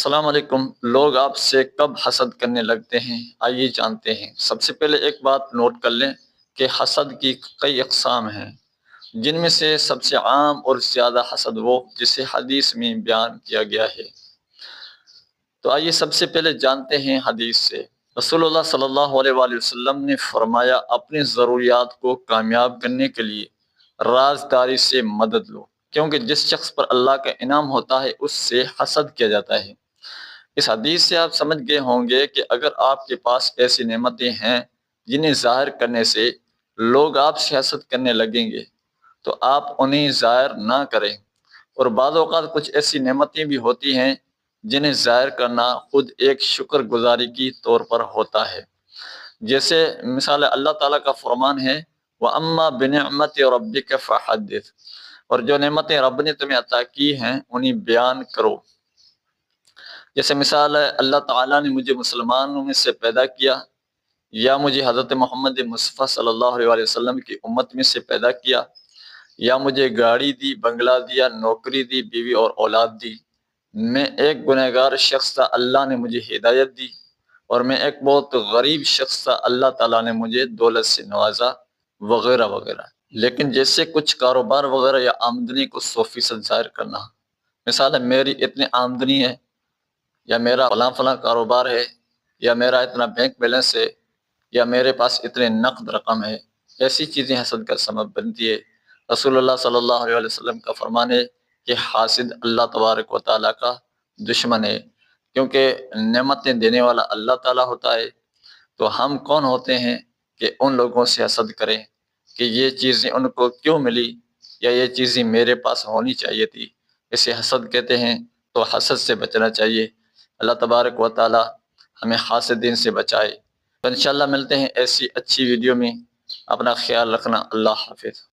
السلام علیکم۔ لوگ آپ سے کب حسد کرنے لگتے ہیں؟ آئیے جانتے ہیں۔ سب سے پہلے ایک بات نوٹ کر لیں کہ حسد کی کئی اقسام ہیں۔ جن میں سے سب سے عام اور زیادہ حسد وہ جسے حدیث میں بیان کیا گیا ہے۔ تو آئیے سب سے پہلے جانتے ہیں حدیث سے۔ رسول اللہ صلی اللہ علیہ وآلہ وسلم نے فرمایا، اپنی ضروریات کو کامیاب کرنے کے لیے رازداری سے مدد لو، کیونکہ جس شخص پر اللہ کا انعام ہوتا ہے، اس سے حسد کیا جاتا ہے۔ اس حدیث سے آپ سمجھ گئے ہوں گے کہ اگر آپ کے پاس ایسی نعمتیں ہیں جنہیں ظاہر کرنے سے لوگ آپ سے حسد کرنے لگیں گے، تو آپ انہیں ظاہر نہ کریں۔ اور بعض اوقات کچھ ایسی نعمتیں بھی ہوتی ہیں جنہیں ظاہر کرنا خود ایک شکر گزاری کی طور پر ہوتا ہے۔ جیسے مثال اللہ تعالیٰ کا فرمان ہے وہ اماں بنعمت اور ربی کے فحدث۔ اور جو نعمتیں رب نے تمہیں عطا کی ہیں، انہیں بیان کرو۔ جیسے مثال ہے، اللہ تعالیٰ نے مجھے مسلمانوں میں سے پیدا کیا، یا مجھے حضرت محمد مصطفیٰ صلی اللہ علیہ وسلم کی امت میں سے پیدا کیا، یا مجھے گاڑی دی، بنگلہ دیا، نوکری دی، بیوی اور اولاد دی۔ میں ایک گنہ گار شخص تھا، اللہ نے مجھے ہدایت دی۔ اور میں ایک بہت غریب شخص تھا، اللہ تعالیٰ نے مجھے دولت سے نوازا، وغیرہ وغیرہ۔ لیکن جیسے کچھ کاروبار وغیرہ یا آمدنی کو سو فیصد ظاہر کرنا۔ مثال ہے، میری اتنی آمدنی ہے یا میرا فلاں فلاں کاروبار ہے، یا میرا اتنا بینک بیلنس ہے، یا میرے پاس اتنے نقد رقم ہے، ایسی چیزیں حسد کا سبب بنتی ہے۔ رسول اللہ صلی اللہ علیہ وسلم کا فرمان ہے کہ حاسد اللہ تبارک و تعالیٰ کا دشمن ہے۔ کیونکہ نعمتیں دینے والا اللہ تعالیٰ ہوتا ہے، تو ہم کون ہوتے ہیں کہ ان لوگوں سے حسد کریں کہ یہ چیزیں ان کو کیوں ملی یا یہ چیزیں میرے پاس ہونی چاہیے تھی۔ اسے حسد کہتے ہیں تو حسد سے بچنا چاہیے۔ اللہ تبارک و تعالی ہمیں حاسدین سے بچائے۔ تو انشاءاللہ ملتے ہیں ایسی اچھی ویڈیو میں۔ اپنا خیال رکھنا۔ اللہ حافظ۔